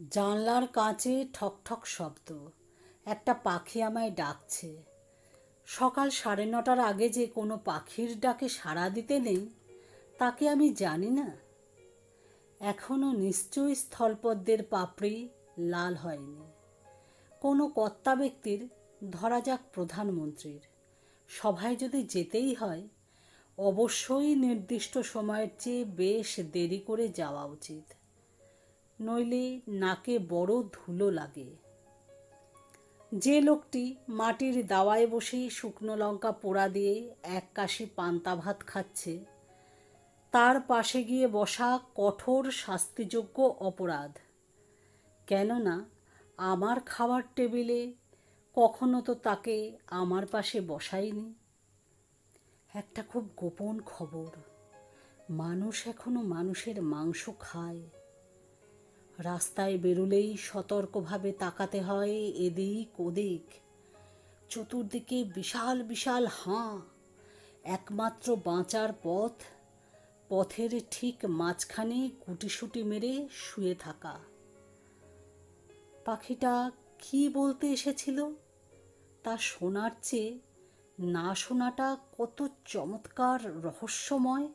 জানলার কাঁচে ঠকঠক শব্দ। একটা পাখি আমায় ডাকছে। সকাল সাড়ে নটার আগে যে কোনো পাখির ডাকে সাড়া দিতে নেই তাকে আমি জানি না? এখনও নিশ্চয়ই স্থলপদ্মের পাপড়ি লাল হয়নি। কোনো কর্তা ব্যক্তির, ধরা যাক প্রধানমন্ত্রীর, সভায় যদি যেতেই হয়, অবশ্যই নির্দিষ্ট সময়ের চেয়ে বেশ দেরি করে যাওয়া উচিত। নইলে নাকে বড় ধুলো লাগে। যে লোকটি মাটির দাওয়ায় বসে শুকনো লঙ্কা পোড়া দিয়ে এক কাশি পান্তা ভাত খাচ্ছে, তার পাশে গিয়ে বসা কঠোর শাস্তিযোগ্য অপরাধ। কেননা আমার খাবার টেবিলে কখনো তো তাকে আমার পাশে বসাইনি একটা খুব গোপন খবর, মানুষ এখনও মানুষের মাংস খায়। রাস্তায় বেরুলেই সতর্কভাবে তাকাতে হয় এদিক ওদিক। চতুর্দিকে বিশাল বিশাল হাঁ, একমাত্র বাঁচার পথ, পথের ঠিক মাঝখানে গুটিসুটি মেরে শুয়ে থাকা। পাখিটা কি বলতে এসেছিল? তা শোনার চেয়ে না শোনাটা কত চমৎকার রহস্যময়।